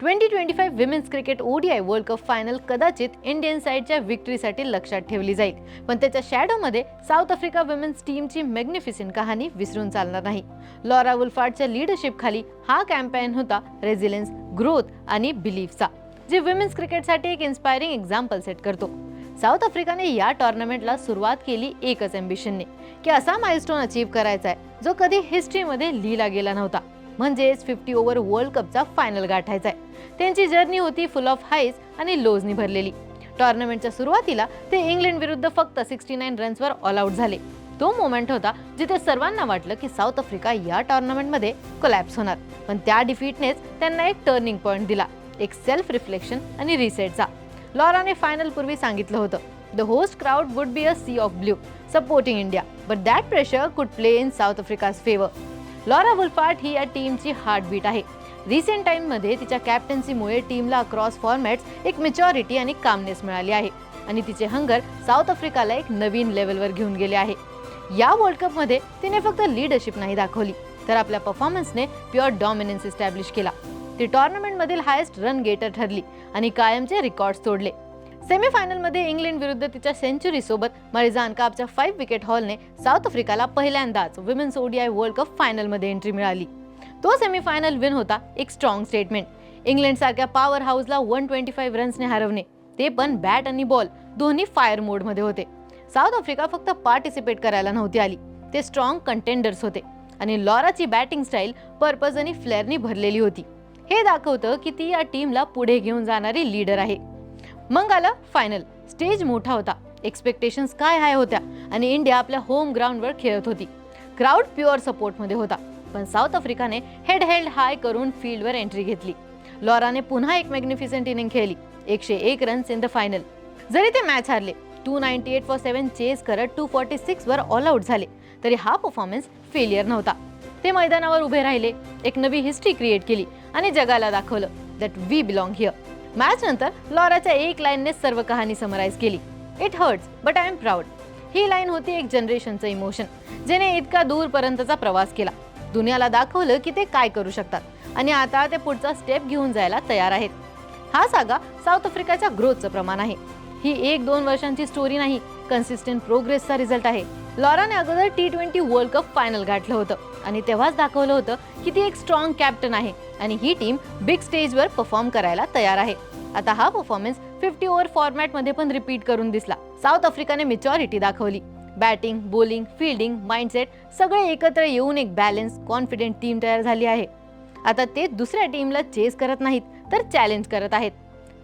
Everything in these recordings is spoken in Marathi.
Twenty twenty five women's cricket ODI World Cup final कदाचित इंडियन साईडच्या विक्ट्रीसाठी लक्षात ठेवली जाईल. पण त्याच्या शॅडोमध्ये साऊथ आफ्रिका विमेन्स टीमची मॅग्निफिसेंट कहाणी विसरून चालणार नाही. लॉरा वुल्फार्डच्या लिडरशिपखाली हा कॅम्पेन होता रेझिलियन्स ग्रोथ आणि बिलीफचा जे विमेन्स क्रिकेटसाठी एक इन्स्पायरिंग एक्झाम्पल सेट करतो. साऊथ आफ्रिकाने या टॉर्नामेंटला सुरुवात केली एकच अँबिशनने की असा माइलस्टोन अचीव्ह करायचा आहे जो कधी हिस्ट्रीमध्ये लिहिला गेला नव्हता. म्हणजेच फिफ्टी ओव्हर वर्ल्ड कपचा फायनल गाठायचा आहे त्यांची जर्नी होती फुल ऑफ हाईज आणि लोजनी भरलेली. टॉर्नामेंटच्या सुरुवातीला ते इंग्लंड विरुद्ध फक्त सिक्स्टी नाईन रन्सवर ऑल आउट झाले. तो मोमेंट होता जिथे सर्वांना वाटलं की साऊथ आफ्रिका या टॉर्नामेंटमध्ये कोलॅप्स होणार. पण त्या डिफीटनेच त्यांना एक टर्निंग पॉईंट दिला एक सेल्फ रिफ्लेक्शन आणि रिसेटचा लॉराने फायनल पूर्वी सांगितलं होतं the host crowd would be a sea of blue supporting India but that pressure could play in South Africa's favour Laura Wolvaardt ही या टीमची हार्टबीट आहे. रिसेंट टाइममध्ये तिच्या कॅप्टन्सीमुळे टीमला अक्रॉस फॉर्मॅट्स एक मेच्युरिटी आणि कामनेस मिळाली आहे. आणि तिचे हंगर साऊथ आफ्रिकाला एक नवीन लेवलवर घेऊन गेले आहे. या वर्ल्ड कपमध्ये तिने फक्त लीडरशिप नाही दाखवली तर आपल्या परफॉर्मन्सने प्युअर डॉमिनन्स इस्टॅब्लिश केला. ती टॉर्नामेंटमधील हायेस्ट रन गेटर ठरली आणि कायमचे रेकॉर्ड्स तोडले. सेमीफायनलमध्ये इंग्लंड विरुद्ध तिच्या सेंचुरीसोबत मरिझान कापच्या फाईव्ह विकेट हॉलने साऊथ आफ्रिकाला पहिल्यांदाच विमेन्स ओडीआय वर्ल्ड कप फायनलमध्ये एंट्री मिळाली. तो सेमीफायनल विन होता एक स्ट्रॉंग स्टेटमेंट इंग्लंड सारख्या पॉवर हाऊसला वन ट्वेंटी फाईव्ह रन्सने हरवणे ते पण बॅट आणि बॉल दोन्ही फायर मोडमध्ये होते. साऊथ आफ्रिका फक्त पार्टिसिपेट करायला नव्हती आली ते स्ट्रॉंग कंटेंडर्स होते. आणि लॉराची बॅटिंग स्टाईल पर्पज आणि फ्लेअरनी भरलेली होती. हे दाखवतं की ती या टीमला पुढे घेऊन जाणारी लीडर आहे. मग आलं फायनल स्टेज मोठा होता. एक्सपेक्टेशन्स काय हाय होत्या? आणि इंडिया आपल्या होम ग्राउंडवर खेळत होती. क्राऊड प्युअर सपोर्टमध्ये होता. पण साऊथ आफ्रिकाने हेड हेल्ड हाय करून फील्डवर एंट्री घेतली. लॉराने पुन्हा एक मॅग्निफिसेंट इनिंग खेळली. एकशे एक रन्स इन द फायनल जरी ते match हारले two ninety eight for seven chase करत टू फॉर्टी सिक्सवर ऑल आऊट झाले. तरी हा परफॉर्मन्स फेलियर नव्हता. ते मैदानावर उभे राहिले. एक नवी हिस्ट्री क्रिएट केली आणि जगाला दाखवलं that we belong here match नंतर लॉराच्या एक लाईनने सर्व कहाणी समराईज केली. It hurts but I am proud he line होती एक जनरेशनचं इमोशन ज्याने इतका दूरपर्यंतचा प्रवास केला. दुनियाला दाखवलं की ते काय करू शकतात आणि आता ते पुढचा स्टेप घेऊन जायला तयार आहेत. हा सागा साऊथ आफ्रिकाच्या ग्रोथचं प्रमाण आहे. ही एक दोन वर्षांची स्टोरी नाही कन्सिस्टंट प्रोग्रेसचा रिझल्ट आहे. लॉराने अगोदर T twenty world cup final गाठलं होतं आणि तेव्हाच दाखवलं होतं की ती एक स्ट्रॉंग कॅप्टन आहे आणि ही टीम बिग स्टेजवर परफॉर्म करायला तयार आहे. आता हा परफॉर्मन्स फिफ्टी ओव्हर फॉर्मॅटमध्ये पण रिपीट करून दिसला. साऊथ आफ्रिकाने मेचॉरिटी दाखवली. बॅटिंग बॉलिंग फिल्डिंग माइंडसेट सगळे एकत्र येऊन एक बॅलन्स कॉन्फिडेंट टीम तयार झाली आहे. आता ते दुसऱ्या टीमला चेस करत नाहीत तर चॅलेंज करत आहेत.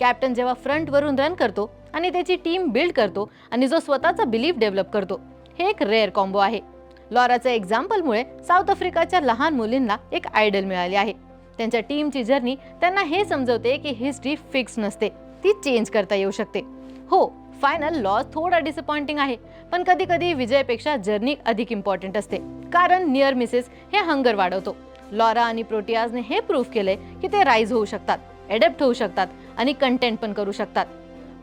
कॅप्टन जेव्हा फ्रंटवरून रन करतो आणि त्याची टीम बिल्ड करतो आणि जो स्वतःचा बिलीफ डेव्हलप करतो. हे एक रेअर कॉम्बो आहे. लॉराच्या एक्झाम्पलमुळे साऊथ आफ्रिकाच्या लहान मुलींना एक आयडल मिळाली आहे. त्यांच्या टीमची जर्नी त्यांना हे समजवते की हिस्ट्री फिक्स नसते. ती चेंज करता येऊ शकते. हो फायनल लॉस थोडा डिसअपॉइंटिंग आहे पण कधी कधी विजयापेक्षा जर्नी अधिक इम्पॉर्टंट असते. कारण नियर मिसेस हे हंगर वाढवतो. लॉरा आणि प्रोटियाजने हे प्रूफ केलंय की ते राईज होऊ शकतात एडप्ट होऊ शकतात आणि कंटेंट पण करू शकतात.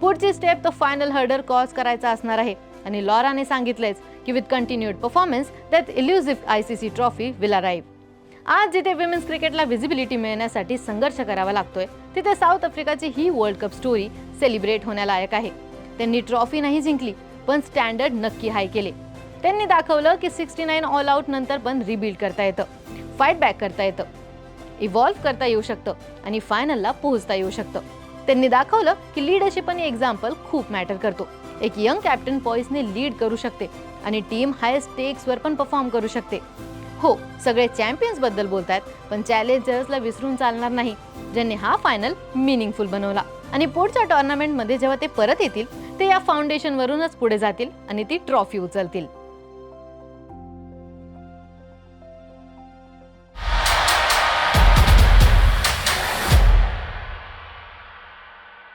पुढची स्टेप तो फायनल हर्डर क्रॉस करायचा असणार आहे. आणि लॉराने सांगितलंयच की with continued performance that elusive I C C trophy will arrive आज जिथे विमेन्स क्रिकेटला व्हिजिबिलिटी मिळण्यासाठी संघर्ष करावा लागतोय तिथे साऊथ आफ्रिकाची ही वर्ल्ड कप स्टोरी सेलिब्रेट होण्यालायक आहे. त्यांनी ट्रॉफी नाही जिंकली पण स्टँडर्ड नक्की हाय केले. त्यांनी दाखवलं की सिक्स्टी नाईन ऑल आउट नंतर पण रिबिल्ड करता येतं फाईट बॅक करता येतं इव्हॉल्व्ह करता येऊ शकतं आणि फायनलला पोहोचता येऊ शकतं. त्यांनी दाखवलं की लिडरशिप आणि एक्झाम्पल खूप मॅटर करतो. एक यंग कॅप्टन पॉईसने लीड करू शकते आणि टीम हाय स्टेक्सवर पण परफॉर्म करू शकते. हो सगळे चॅम्पियन्सबद्दल बोलत बोलतायत पण चॅलेंजर्सला विसरून चालणार नाही ज्यांनी हा फायनल मिनिंगफुल बनवला. आणि पुढच्या टॉर्नामेंटमध्ये जेव्हा ते परत येतील ते या फाउंडेशनवरूनच पुढे जातील आणि ती ट्रॉफी उचलतील.